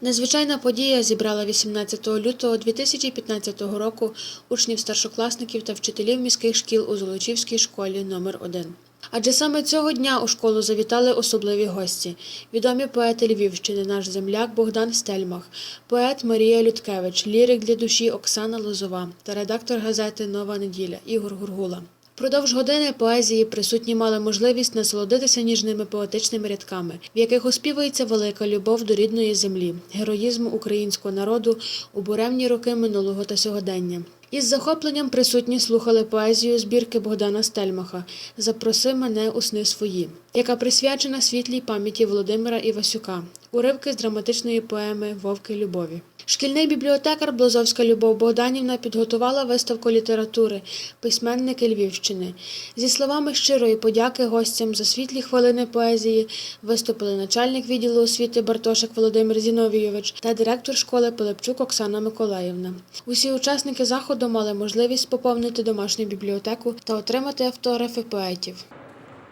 Незвичайна подія зібрала 18 лютого 2015 року учнів старшокласників та вчителів міських шкіл у Золочівській школі номер 1 Адже саме цього дня у школу завітали особливі гості: відомі поети Львівщини, наш земляк Богдан Стельмах, поет Марія Людкевич, лірик для душі Оксана Лозова та редактор газети Нова неділя Ігор Гургула. Продовж години поезії присутні мали можливість насолодитися ніжними поетичними рядками, в яких оспівується велика любов до рідної землі, героїзму українського народу у буремні роки минулого та сьогодення. Із захопленням присутні слухали поезію збірки Богдана Стельмаха Запроси мене у сни свої, яка присвячена світлій пам'яті Володимира Івасюка, уривки з драматичної поеми Вовки любові. Шкільний бібліотекар Блозовська Любов Богданівна підготувала виставку літератури Письменники Львівщини. Зі словами щирої подяки гостям за світлі хвилини поезії виступили начальник відділу освіти Бартошик Володимир Зіновійович та директор школи Пилипчук Оксана Миколаївна. Усі учасники заходу мали можливість поповнити домашню бібліотеку та отримати автографи поетів.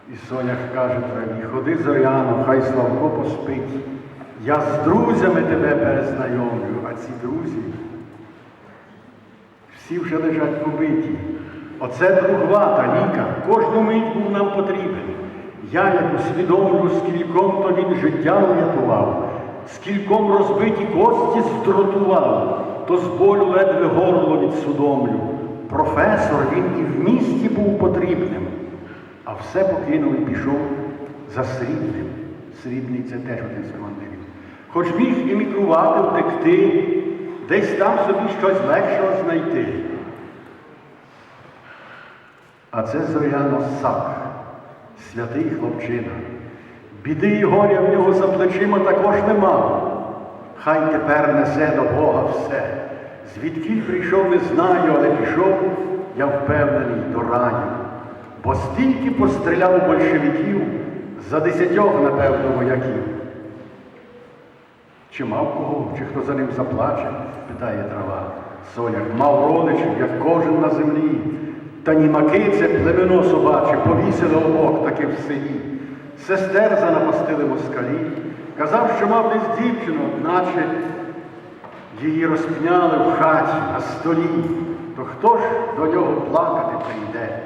І Соня каже ходи зоряно, хай Славко поспить. Я з друзями тебе перезнайомлю, а ці друзі всі вже лежать побиті. Оце другвата ліка, кожну мить був нам потрібен. Я як усвідомлю, скільком то він життя врятував, скільком розбиті кості здротував, то з болю ледве горло відсудомлю. Професор він і в місті був потрібним, а все покинув і пішов за срібним. Срібний це теж один з командирів. Хоч міг емігрувати, втекти, десь там собі щось легшого знайти. А це Зоряно Сак, святий хлопчина. Біди і горя в нього за плечима також немало. Хай тепер несе до Бога все. Звідки прийшов, не знаю, але пішов, я впевнений, до раю. Бо стільки постріляв большевиків за десятьох, напевно, вояків. Чи мав кого, чи хто за ним заплаче, питає трава. Соня мав родичів, як кожен на землі. Та німаки це племено собаче, повісили обох таки в селі. Сестер занапастили москалі. Казав, що мав десь дівчину, одначе її розпняли в хаті на столі. То хто ж до нього плакати прийде?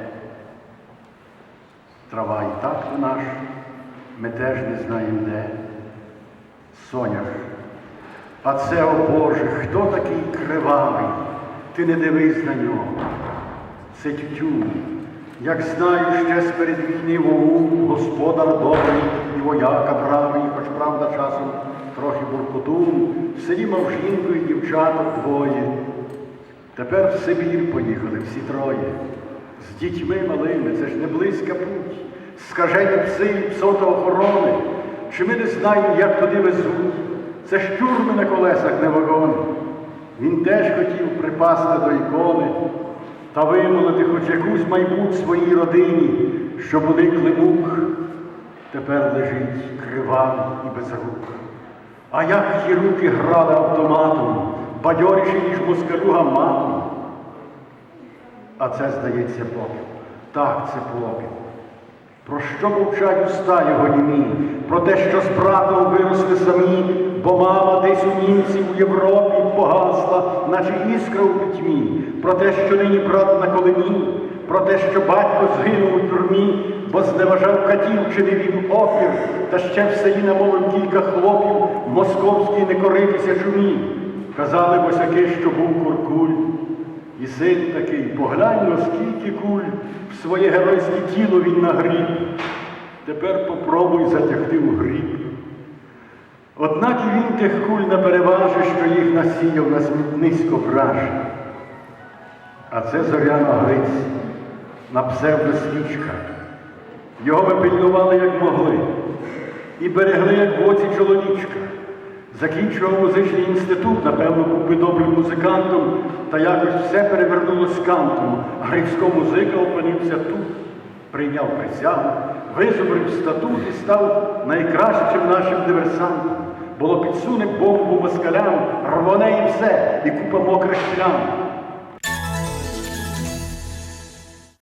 Трава і так наш, ми теж не знаємо де. Соня ж, а це, о Боже, хто такий кривавий? Ти не дивись на нього. Це тютюн. Як знаю, ще з перед війни вову, господар добрий і вояка правий, хоч правда часом трохи буркотун, в селі мав жінку і дівчаток двоє. Тепер в Сибір поїхали всі троє. З дітьми малими, це ж не близька путь. Скажені пси і псота охорони. Чи ми не знаємо, як туди везуть? Це ж тюрми на колесах не вагони. Він теж хотів припасти до ікони та вимолити хоч якусь майбуть своїй родині, щоб уникли мук. Тепер лежить кривавий і без рук. А як ті руки грали автоматом, бадьоріші, ніж москалю гаматом. А це, здається, попіл. Так, це попіл. Про що мовчать уста його німі? Про те, що з братом виросли самі, бо мама десь у німців у Європі погасла, наче іскра у пітьмі, про те, що нині брат на колені, про те, що батько згинув у тюрмі, бо зневажав катів, чинив їм опір, та ще в селі намовив кілька хлопів московській не коритися чумі. Казали босяки, що був куркуль. І син такий, поглянь, скільки куль своє геройське тіло він нагріб. Тепер попробуй затягти у гріб. Однак і він тих куль не переважить, що їх насіяв на смітнисько враже. А це Зоряна Гриць на псевдосвічка. Його ми пильнували, як могли, і берегли, як в оці чоловічка. Закінчував музичний інститут, напевно, був би добрим музикантом, та якось все перевернулось кантом. Грицько музика опинився тут, прийняв присягу, визубрив статут і став найкращим нашим диверсантом. Було підсуне бомбу москалям, рвоне і все, і купа мокрих плям.